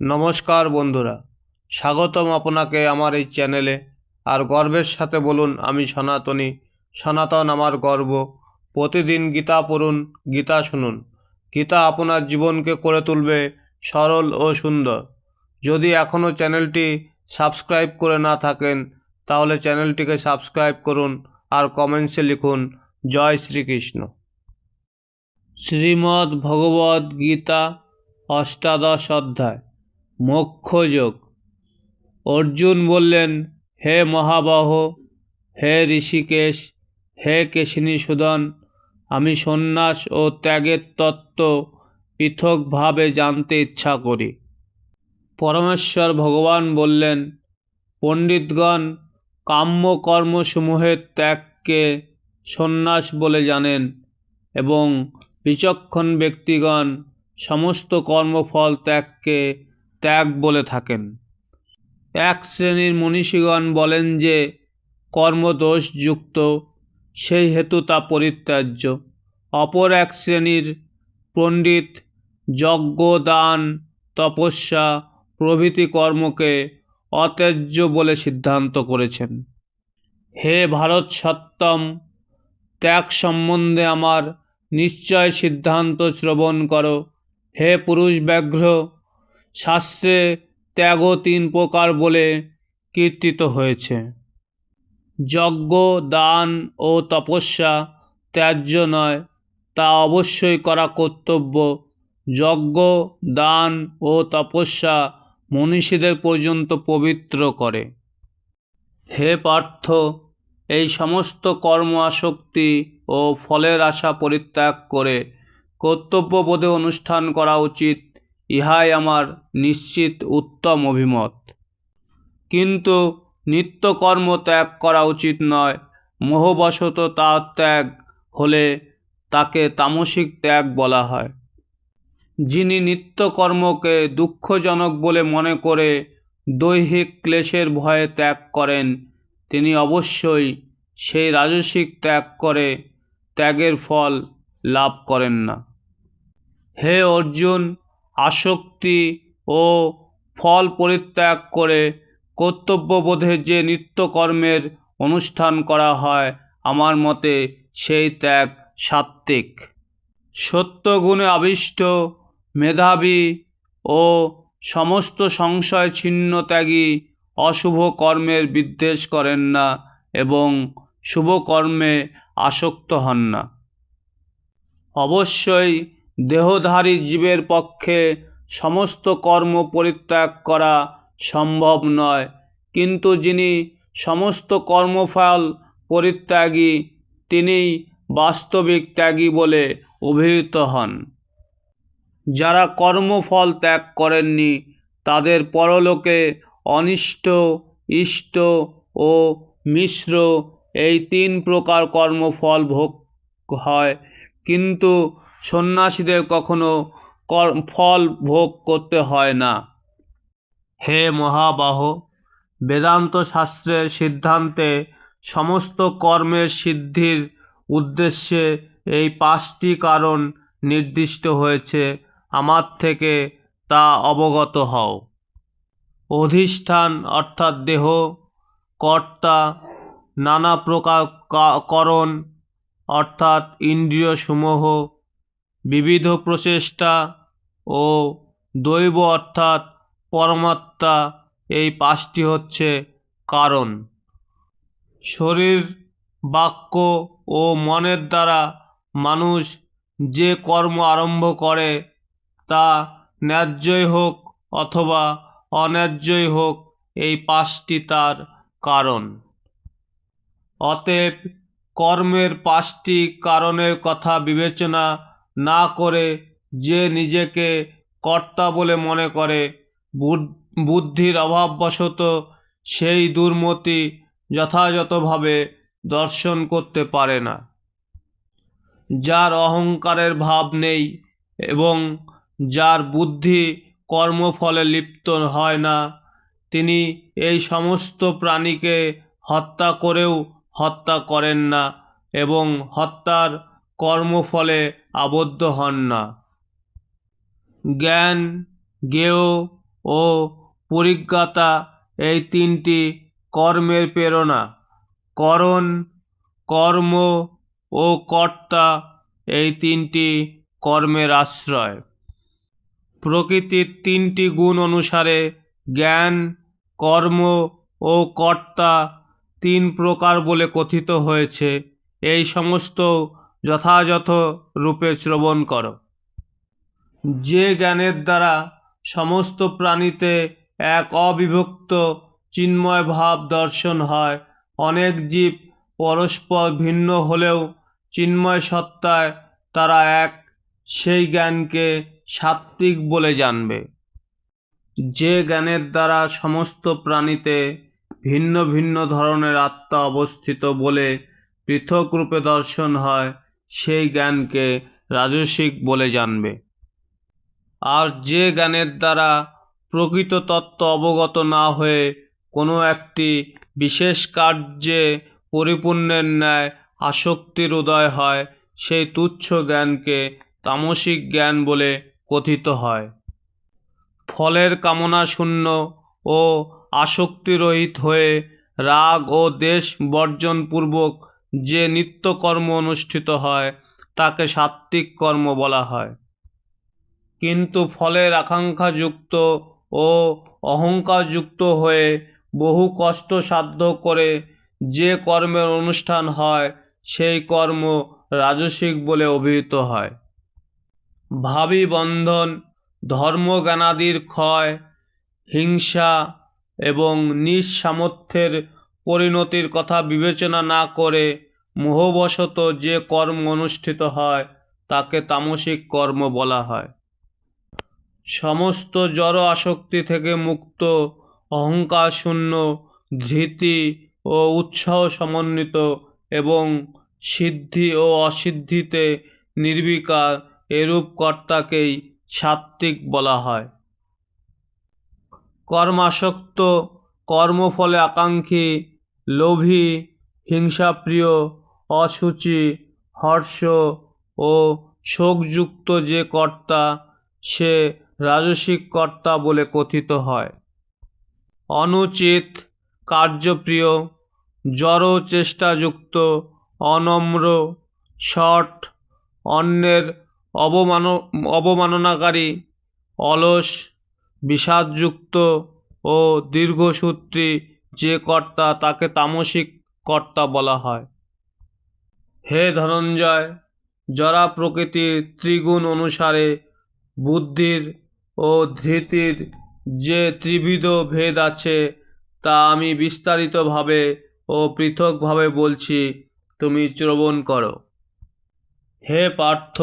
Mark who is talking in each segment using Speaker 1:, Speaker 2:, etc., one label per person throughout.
Speaker 1: নমস্কার বন্ধুরা, স্বাগতম আপনাকে আমার এই চ্যানেলে। আর গর্বের সাথে বলুন, আমি সনাতনী। সনাতন আমার গর্ব। প্রতিদিন গীতা পড়ুন, গীতা শুনুন। গীতা আপনার জীবনকে করে তুলবে সরল ও সুন্দর। যদি এখনও চ্যানেলটি সাবস্ক্রাইব করে না থাকেন, তাহলে চ্যানেলটিকে সাবস্ক্রাইব করুন আর কমেন্টসে লিখুন, জয় শ্রীকৃষ্ণ। শ্রীমদ্ ভগবদ গীতা অষ্টাদশ অধ্যায়। মোক্ষযোগ। অর্জুন বললেন, হে মহাবাহ, হে ঋষিকেশ, হে কেশিনীসূদন, আমি সন্ন্যাস ও ত্যাগের তত্ত্ব পৃথকভাবে জানতে ইচ্ছা করি। পরমেশ্বর ভগবান বললেন, পণ্ডিতগণ কাম্য কর্মসমূহের ত্যাগকে সন্ন্যাস বলে জানেন এবং বিচক্ষণ ব্যক্তিগণ সমস্ত কর্মফল ত্যাগকে ত্যাগ বলে থাকেন। এক শ্রেণির মনীষীগণ বলেন যে কর্মদোষযুক্ত সেই হেতু তা পরিত্যাজ্য। অপর এক শ্রেণির পণ্ডিত যজ্ঞ দান তপস্যা প্রভৃতি কর্মকে অত্যাজ্য বলে সিদ্ধান্ত করেছেন। হে ভারত সত্যম ত্যাগ সম্বন্ধে আমার নিশ্চয় সিদ্ধান্ত শ্রবণ করো। হে পুরুষ ব্যাঘ্র শাস্ত্রে ত্যাগ তিন প্রকার বলে কীর্তিত হয়েছে। যজ্ঞ, দান ও তপস্যা ত্যায্য নয়, তা অবশ্যই করা কর্তব্য। যজ্ঞ, দান ও তপস্যা মনীষীদের পর্যন্ত পবিত্র করে। হে পার্থ, এই সমস্ত কর্ম আসক্তি ও ফলের আশা পরিত্যাগ করে কর্তব্যবোধে অনুষ্ঠান করা উচিত। ইহাই আমার নিশ্চিত উত্তম অভিমত। কিন্তু নিত্যকর্ম ত্যাগ করা উচিত নয়, মোহবশত তার ত্যাগ হলে তাকে তামসিক ত্যাগ বলা হয়। যিনি নিত্যকর্মকে দুঃখজনক বলে মনে করে দৈহিক ক্লেশের ভয়ে ত্যাগ করেন, তিনি অবশ্যই সেই রাজসিক ত্যাগ করে ত্যাগের ফল লাভ করেন না। হে অর্জুন আসক্তি ও ফল পরিত্যাগ করে কর্তব্যবোধে যে নিত্যকর্মের অনুষ্ঠান করা হয়, আমার মতে সেই ত্যাগ সাত্ত্বিক। সত্যগুণে আবিষ্ট, মেধাবী ও সমস্ত সংশয় ছিন্ন ত্যাগী অশুভ কর্মের বিদ্বেষ করেন না এবং শুভ কর্মে আসক্ত হন না। অবশ্যই দেহধারী জীবের পক্ষে সমস্ত কর্ম পরিত্যাগ করা সম্ভব নয়। কিন্তু যিনি সমস্ত কর্মফল পরিত্যাগী, তিনিই বাস্তবিক ত্যাগী বলে অভিহিত হন। যারা কর্মফল ত্যাগ করেননি, তাদের পরলোকে অনিষ্ট, ইষ্ট ও মিশ্র এই তিন প্রকার কর্মফল ভোগ হয়। কিন্তু সন্ন্যাসীদের কখনো ফল ভোগ করতে হয় না। হে মহাবাহ, বেদান্ত শাস্ত্রের সিদ্ধান্তে সমস্ত কর্মের সিদ্ধির উদ্দেশ্যে এই পাঁচটি কারণ নির্দিষ্ট হয়েছে। আমার থেকে তা অবগত হও। অধিষ্ঠান অর্থাৎ দেহ, কর্তা, নানা প্রকার করণ অর্থাৎ ইন্দ্রিয়সমূহ বিবিধ প্রচেষ্টা ও দৈব অর্থাৎ পরমাত্মা এই পাঁচটি হচ্ছে কারণ। শরীর, বাক্য ও মনের দ্বারা মানুষ যে কর্ম আরম্ভ করে তা ন্যায্যই হোক অথবা অন্যায্যই হোক এই পাঁচটি তার কারণ। অতএব কর্মের পাঁচটি কারণের কথা বিবেচনা না করে যে নিজেকে কর্তা বলে মনে করে। বুদ- বুদ্ধির অভাববশত সেই দুর্মতি যথাযথভাবে দর্শন করতে পারে না। যার অহংকারের ভাব নেই এবং যার বুদ্ধি কর্মফলে লিপ্ত হয় না, তিনি এই সমস্ত প্রাণীকে হত্যা করেও হত্যা করেন না এবং হত্যার কর্মফলে আবদ্ধ হন না। জ্ঞান, জ্ঞেয় ও পরিজ্ঞাতা এই তিনটি কর্মের প্রেরণা। করণ, কর্ম ও কর্তা এই তিনটি কর্মের আশ্রয়। প্রকৃতির তিনটি গুণ অনুসারে জ্ঞান, কর্ম ও কর্তা তিন প্রকার বলে কথিত হয়েছে। এই সমস্ত যথাযথ রূপে শ্রবণ করো। যে জ্ঞানের দ্বারা সমস্ত প্রাণীতে এক অবিভক্ত চিন্ময় ভাব দর্শন হয়, অনেক জীব পরস্পর ভিন্ন হলেও চিন্ময় সত্তায় তারা এক, সেই জ্ঞানকে সাত্ত্বিক বলে জানবে। যে জ্ঞানের দ্বারা সমস্ত প্রাণীতে ভিন্ন ভিন্ন ধরনের আত্মা অবস্থিত বলে পৃথক রূপে দর্শন হয় সেই জ্ঞানকে রাজসিক বলে জানবে। আর যে জ্ঞানের দ্বারা প্রকৃত তত্ত্ব অবগত না হয়ে কোনো একটি বিশেষ কার্যে পরিপূর্ণের ন্যায় আসক্তির উদয় হয়, সেই তুচ্ছ জ্ঞানকে তামসিক জ্ঞান বলে কথিত হয়। ফলের কামনা শূন্য ও আসক্তিরহিত হয়ে রাগ ও দেশ বর্জনপূর্বক যে নিত্যকর্ম অনুষ্ঠিত হয়, তাকে সাত্ত্বিক কর্ম বলা হয়। কিন্তু ফলের আকাঙ্ক্ষাযুক্ত ও অহংকারযুক্ত হয়ে বহু কষ্ট সাধ্য করে যে কর্মের অনুষ্ঠান হয়, সেই কর্ম রাজসিক বলে অভিহিত হয়। ভাবি বন্ধন, ধর্মজ্ঞানাদির ক্ষয়, হিংসা এবং নিজ সামর্থ্যের পরিণতির কথা বিবেচনা না করে মোহবশত যে কর্ম অনুষ্ঠিত হয়, তাকে তামসিক কর্ম বলা হয়। সমস্ত জড় আসক্তি থেকে মুক্ত, অহংকার শূন্য, ধৃতি ও উৎসাহ সমন্বিত এবং সিদ্ধি ও অসিদ্ধিতে নির্বিকার এরূপ কর্তাকেই সাত্ত্বিক বলা হয়। কর্মাসক্ত, কর্মফলে আকাঙ্ক্ষী, লোভী, হিংসাপ্রিয় অসুচি, হর্ষ ও শোকযুক্ত যে কর্তা, সে রাজসিক কর্তা বলে কথিত হয়। অনুচিত, কার্যপ্রিয়, জড় চেষ্টাযুক্ত, অনম্র শট অন্যের অবমান, অবমাননাকারী, অলস, বিষাদযুক্ত ও দীর্ঘসূত্রী যে কর্তা তাকে তামসিক কর্তা বলা হয়। হে ধনঞ্জয়, জরা প্রকৃতির ত্রিগুণ অনুসারে বুদ্ধির ও ধৃতির যে ত্রিবিধ ভেদ আছে, তা আমি বিস্তারিতভাবে ও পৃথকভাবে বলছি, তুমি শ্রবণ করো। হে পার্থ,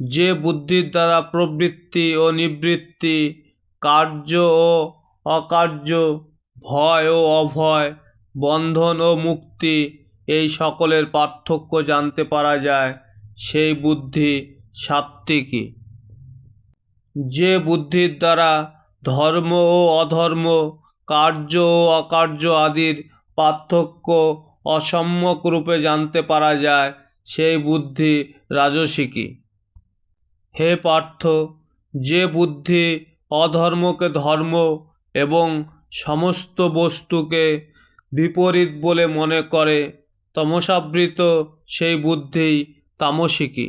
Speaker 1: যে বুদ্ধির দ্বারা প্রবৃত্তি ও নিবৃত্তি, কার্য ও অকার্য, ভয় ও অভয়, বন্ধন ও মুক্তি এই সকলের পার্থক্য জানতে পারা যায়, সেই বুদ্ধি সাত্ত্বিকী যে বুদ্ধির দ্বারা ধর্ম ও অধর্ম, কার্য ও অকার্য আদির পার্থক্য অসম্যক রূপে জানতে পারা যায়, সেই বুদ্ধি রাজসিকী হে পার্থ, যে বুদ্ধি অধর্মকে ধর্ম এবং সমস্ত বস্তুকে বিপরীত বলে মনে করে তমসাবৃত সেই বুদ্ধিই তামসিকী।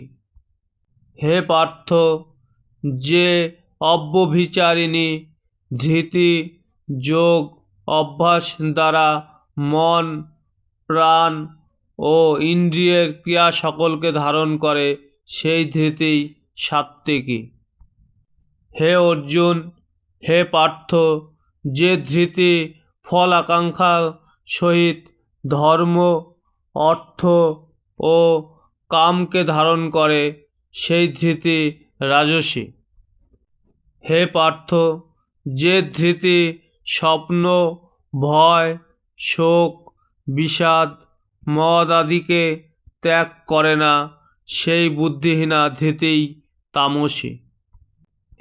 Speaker 1: হে পার্থ, যে অব্যভিচারিণী ধৃতি যোগ অভ্যাস দ্বারা মন, প্রাণ ও ইন্দ্রিয়ের ক্রিয়া সকলকে ধারণ করে, সেই ধৃতি সাত্ত্বিকী। হে অর্জুন, হে পার্থ, যে ধৃতি ফল আকাঙ্ক্ষা সহিত ধর্ম অর্থ ও কামকে ধারণ করে সেই ধৃতি রাজসী। হে পার্থ, যে ধৃতি স্বপ্ন, ভয়, শোক, বিষাদ, মদ আদিকে ত্যাগ করে না, সেই বুদ্ধিহীনা ধৃতিই তামসী।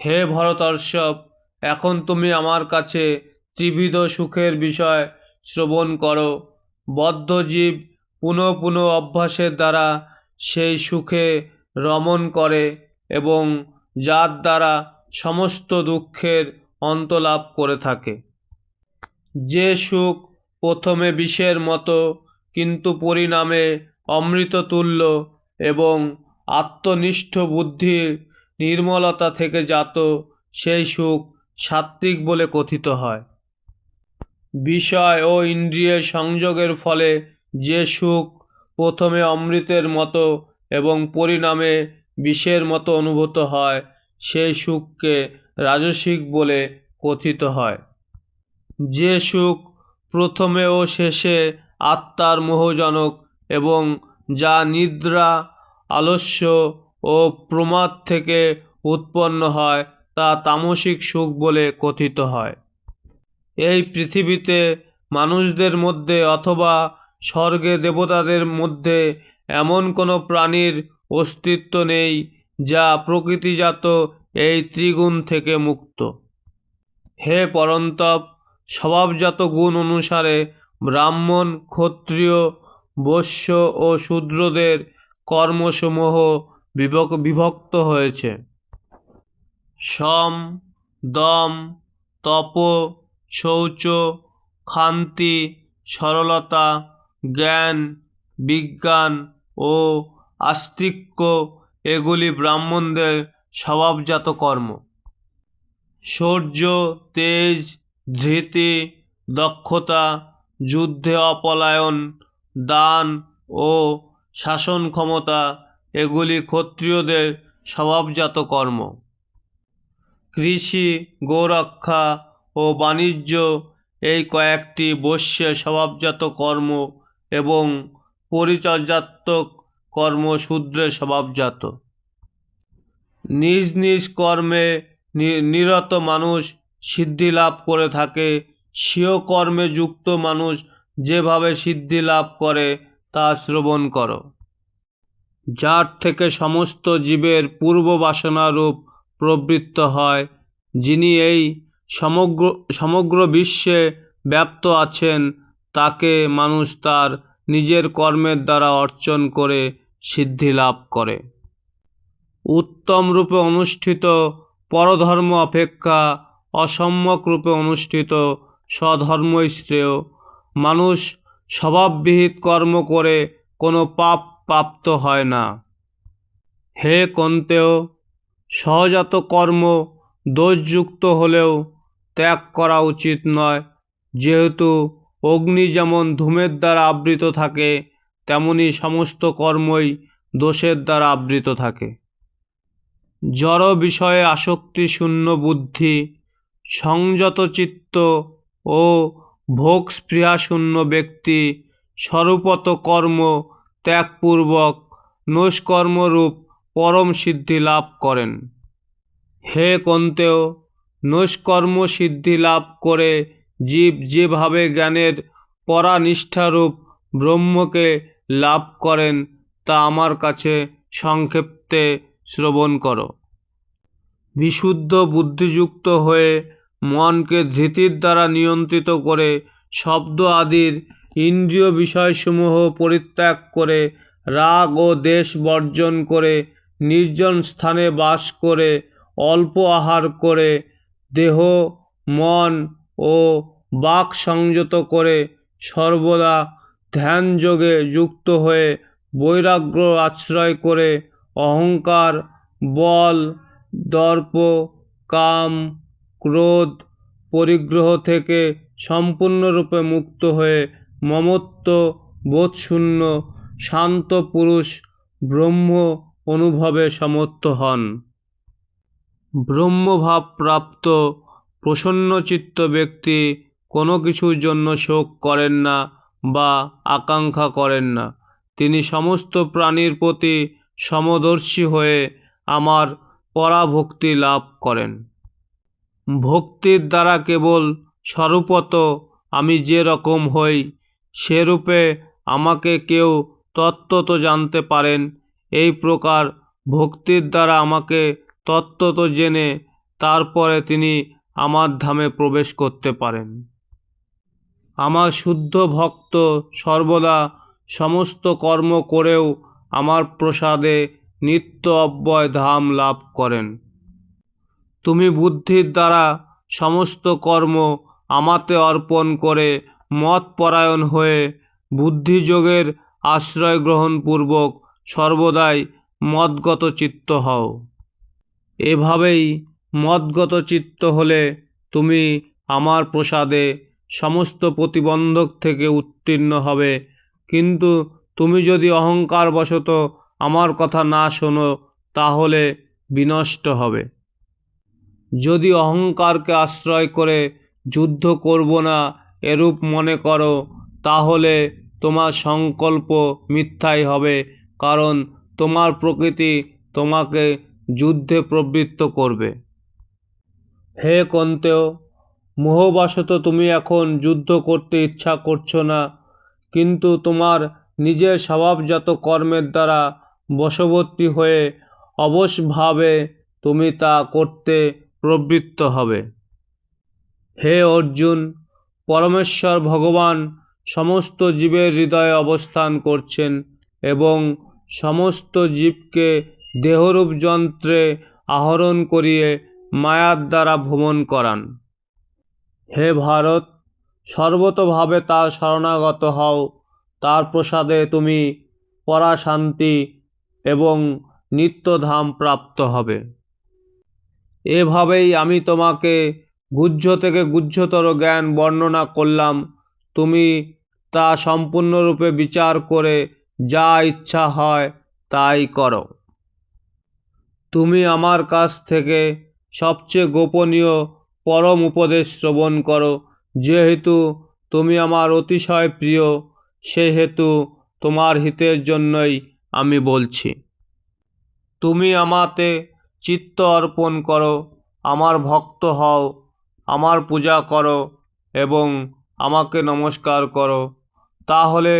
Speaker 1: হে ভরতর্ষব এখন তুমি আমার কাছে ত্রিবিধ সুখের বিষয় শ্রবণ করো। বদ্ধজীব পুনঃ পুনঃ অভ্যাসের দ্বারা সেই সুখে রমণ করে এবং যার দ্বারা সমস্ত দুঃখের অন্ত লাভ করে থাকে। যে সুখ প্রথমে বিষের মতো, কিন্তু পরিণামে অমৃততুল্য এবং আত্মনিষ্ঠ বুদ্ধির নির্মলতা থেকে জাত, সেই সুখ সাত্ত্বিক বলে কথিত হয়। বিষয় ও ইন্দ্রিয়ের সংযোগের ফলে যে সুখ প্রথমে অমৃতের মতো এবং পরিণামে বিষের মতো অনুভূত হয়, সেই সুখকে রাজসিক বলে কথিত হয়। যে সুখ প্রথমে ও শেষে আত্মার মোহজনক এবং যা নিদ্রা, আলস্য ও প্রমাদ থেকে উৎপন্ন হয়, তা তামসিক সুখ বলে কথিত হয়। এই পৃথিবীতে মানুষদের মধ্যে অথবা স্বর্গে দেবতাদের মধ্যে এমন কোনো প্রাণীর অস্তিত্ব নেই যা প্রকৃতিজাত এই ত্রিগুণ থেকে মুক্ত। হে পরন্তপ, স্বভাবজাত গুণ অনুসারে ব্রাহ্মণ, ক্ষত্রিয়, বৈশ্য ও শূদ্রদের কর্মসমূহ বিভক বিভক্ত হয়েছে। সম, দম, তপ, শৌচ ক্ষান্তি সরলতা জ্ঞান, বিজ্ঞান ও আস্তিক্য এগুলি ব্রাহ্মণদের স্বভাবজাত কর্ম। শৌর্য, তেজ, ধৃতি, দক্ষতা, যুদ্ধে অপলায়ন, দান ও শাসন ক্ষমতা এগুলি ক্ষত্রিয়দের স্বভাবজাত কর্ম। কৃষি, গোরক্ষা ও বাণিজ্য এই কয়েকটি বৈশ্যের স্বভাবজাত কর্ম এবং পরিচর্যাত্মক কর্ম শূদ্রের স্বভাবজাত। নিজ নিজ কর্মে নিরত মানুষ সিদ্ধি লাভ করে থাকে, স্বীয় কর্মে যুক্ত মানুষ যেভাবে সিদ্ধি লাভ করে, তা শ্রবণ করো। যার থেকে সমস্ত জীবের পূর্ব বাসনারূপ প্রবৃত্ত হয়, যিনি এই সমগ্র সমগ্র বিশ্বে ব্যাপ্ত আছেন তাকে মানুষ তার নিজের কর্মের দ্বারা অর্জন করে সিদ্ধি লাভ করে। উত্তম রূপে অনুষ্ঠিত পরধর্ম অপেক্ষা অসম্যক রূপে অনুষ্ঠিত স্বধর্মই শ্রেয়। মানুষ স্বভাববিহিত কর্ম করে কোনো পাপ প্রাপ্ত হয় না। হে কন্তেও, সহজাত কর্ম দোষযুক্ত হলেও ত্যাগ করা উচিত নয়, যেহেতু অগ্নি যেমন ধূমের দ্বারা আবৃত থাকে, তেমনি সমস্ত কর্মই দোষের দ্বারা আবৃত থাকে। জড় বিষয়ে আসক্তি, শূন্য বুদ্ধি, সংযত চিত্ত ও ভোগ স্পৃহাশূন্য ব্যক্তি, স্বরূপত কর্ম ত্যাগপূর্বক নৈষ্কর্মরূপ পরম সিদ্ধি লাভ করেন। হে কন্তেও, নৈষ্কর্ম সিদ্ধি লাভ করে জীব যেভাবে জ্ঞানের পরানিষ্ঠারূপ ব্রহ্মকে লাভ করেন, তা আমার কাছে সংক্ষেপ্তে শ্রবণ করো। বিশুদ্ধ বুদ্ধিযুক্ত হয়ে মনকে ধৃতির দ্বারা নিয়ন্ত্রিত করে শব্দ আদির ইন্দ্রিয় বিষয়সমূহ পরিত্যাগ করে রাগ ও দেশ বর্জন করে নির্জন স্থানে বাস করে, অল্প আহার করে দেহ, মন ও বাক সংযত করে সর্বদা ধ্যান যোগে যুক্ত হয়ে বৈরাগ্য আশ্রয় করে অহংকার, বল, দর্প, কাম, ক্রোধ, পরিগ্রহ থেকে সম্পূর্ণরূপে মুক্ত হয়ে মমত্ব, বোধশূন্য, শান্ত পুরুষ, ব্রহ্ম অনুভবে সমর্থ হন। ব্রহ্মভাব প্রাপ্ত প্রসন্নচিত্ত ব্যক্তি কোনো কিছুর জন্য শোক করেন না বা আকাঙ্ক্ষা করেন না। তিনি সমস্ত প্রাণীর প্রতি সমদর্শী হয়ে আমার পরাভক্তি লাভ করেন। ভক্তির দ্বারা কেবল স্বরূপত আমি যে রকম হই সেরূপে আমাকে কেউ তত্ত্বত জানতে পারেন। এই প্রকার ভক্তির দ্বারা আমাকে তত্ত্বত জেনে তারপরে তিনি আমার ধামে প্রবেশ করতে পারেন। আমার শুদ্ধ ভক্ত সর্বদা সমস্ত কর্ম করেও আমার প্রসাদে নিত্য অব্যয় ধাম লাভ করেন। তুমি বুদ্ধির দ্বারা সমস্ত কর্ম আমাতে অর্পণ করে মত পরায়ণ হয়ে বুদ্ধিযোগের আশ্রয় গ্রহণপূর্বক সর্বদাই মদগত চিত্ত হও। এভাবেই মদগত চিত্ত হলে তুমি আমার প্রসাদে সমস্ত প্রতিবন্ধক থেকে উত্তীর্ণ হবে। কিন্তু তুমি যদি অহংকারবশত আমার কথা না শোনো, তাহলে বিনষ্ট হবে। যদি অহংকারকে আশ্রয় করে যুদ্ধ করব না এরূপ মনে করো, তাহলে তোমার সংকল্প মিথ্যাই হবে, কারণ তোমার প্রকৃতি তোমাকে যুদ্ধে প্রবৃত্ত করবে। হে কন্তেও, মোহবশত তুমি এখন যুদ্ধ করতে ইচ্ছা করছ না, কিন্তু তোমার নিজের স্বভাবজাত কর্মের দ্বারা বশবর্তী হয়ে অবশভাবে তুমি তা করতে প্রবৃত্ত হবে। হে অর্জুন, পরমেশ্বর ভগবান সমস্ত জীবের হৃদয়ে অবস্থান করছেন এবং সমস্ত জীবকে দেহরূপ যন্ত্রে আহরণ করিয়ে মায়ার দ্বারা ভ্রমণ করান। হে ভারত, সর্বতভাবে তার শরণাগত হও। তার প্রসাদে তুমি পরাশান্তি এবং নিত্যধাম প্রাপ্ত হবে। এভাবেই আমি তোমাকে গুহ্য থেকে গুহ্যতর জ্ঞান বর্ণনা করলাম। তুমি তা সম্পূর্ণরূপে বিচার করে যা ইচ্ছা হয় তাই করো। তুমি আমার কাছ থেকে সবচেয়ে গোপনীয় পরম উপদেশ শ্রবণ করো। যেহেতু তুমি আমার অতিশয় প্রিয়, সেহেতু তোমার হিতের জন্যই আমি বলছি। তুমি আমাতে চিত্ত অর্পণ করো, আমার ভক্ত হও, আমার পূজা করো এবং আমাকে নমস্কার করো। তাহলে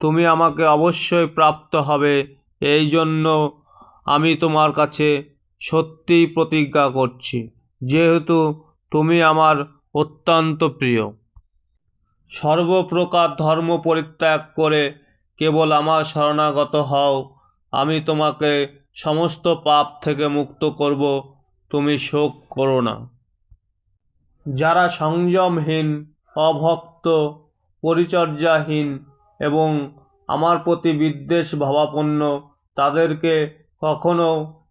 Speaker 1: তুমি আমাকে অবশ্যই প্রাপ্ত হবে এই জন্য আমি তোমার কাছে সত্যিই প্রতিজ্ঞা করছি, যেহেতু তুমি আমার অত্যন্ত প্রিয়। সর্বপ্রকার ধর্ম পরিত্যাগ করে কেবল আমার শরণাগত হও, আমি তোমাকে সমস্ত পাপ থেকে মুক্ত করব, তুমি শোক করো না। যারা সংযমহীন, অভক্ত, পরিচর্যাহীন এবং আমার প্রতি বিদ্বেষ ভাবাপন্ন, তাদেরকে কখনো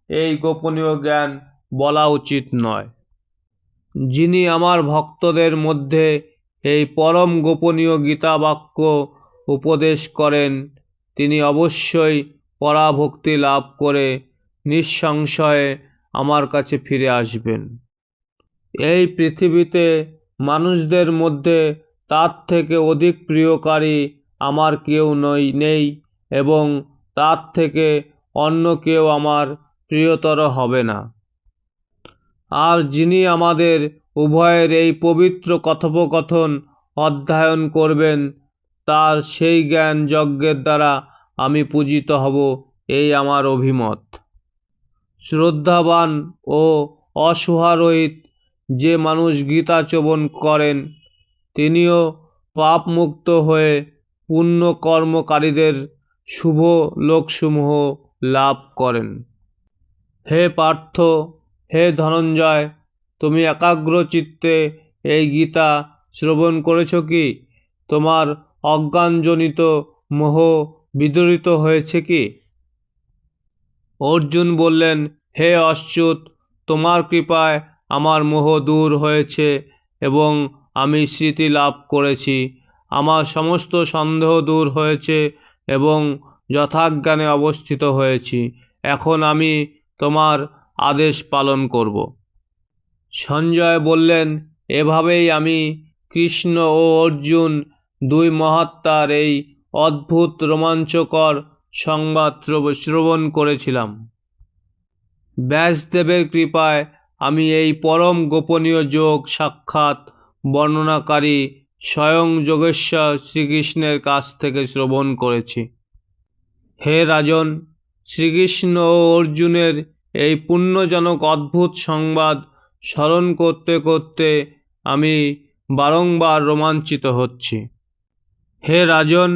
Speaker 1: এই গোপনীয় জ্ঞান বলা উচিত নয়। যিনি আমার ভক্তদের মধ্যে এই পরম গোপনীয় গীতা বাক্য উপদেশ করেন, তিনি অবশ্যই পরাভক্তি লাভ করে নিঃসংশয়ে আমার কাছে ফিরে আসবেন। এই পৃথিবীতে মানুষদের মধ্যে তার থেকে অধিক প্রিয়কারী আমার কেউ নই, নেই, এবং তার থেকে অন্য কেউ আমার প্রিয়তর হবে না। আর যিনি আমাদের উভয়ের এই পবিত্র কথোপকথন অধ্যয়ন করবেন, তার সেই জ্ঞান যজ্ঞের দ্বারা আমি পূজিত হব, এই আমার অভিমত। শ্রদ্ধাবান ও অসহারহিত যে মানুষ গীতা চবন করেন, তিনিও পাপমুক্ত হয়ে পুণ্য কর্মকারীদের শুভ লোকসমূহ লাভ করেন। হে পার্থ, হে ধনঞ্জয়, তুমি একাগ্র চিত্তে এই গীতা শ্রবণ করেছ কি? তোমার অজ্ঞানজনিত মোহ বিদরিত হয়েছে কি? অর্জুন বললেন, হে অচ্যুত, তোমার কৃপায় আমার মোহ দূর হয়েছে এবং আমি স্মৃতি লাভ করেছি। আমার সমস্ত সন্দেহ দূর হয়েছে এবং যথাজ্ঞানে অবস্থিত হয়েছি। এখন আমি তোমার আদেশ পালন করব। সঞ্জয় বললেন, এভাবেই আমি কৃষ্ণ ও অর্জুন দুই মহাত্মার এই অদ্ভুত রোমাঞ্চকর সংবাদ শ্রব- শ্রবণ করেছিলাম। ব্যাসদেবের কৃপায় আমি এই পরম গোপনীয় যোগ সাক্ষাৎ বর্ণনাকারী স্বয়ং যোগেশ্বর শ্রীকৃষ্ণের কাছ থেকে শ্রবণ করেছি। হে রাজন শ্রীকৃষ্ণ ও অর্জুনের এই পুণ্যজনক অদ্ভুত সংবাদ স্মরণ করতে করতে আমি বারংবার রোমাঞ্চিত হচ্ছি। হে রাজন,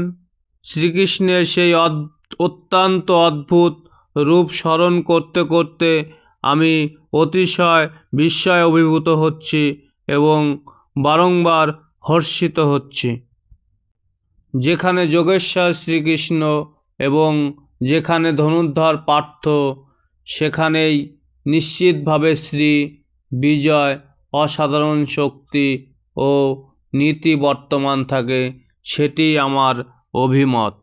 Speaker 1: শ্রীকৃষ্ণের সেই অত্যন্ত অদ্ভুত রূপ স্মরণ করতে করতে আমি অতিশয় বিস্ময় অভিভূত হচ্ছি এবং বারংবার হর্ষিত হচ্ছি। যেখানে যোগেশ্বর শ্রীকৃষ্ণ এবং যেখানে ধনুর্ধর পার্থ, সেখানেই নিশ্চিতভাবে শ্রী বিজয় অসাধারণ শক্তি ও নীতি বর্তমান থাকে, সেটি আমার অভিমত।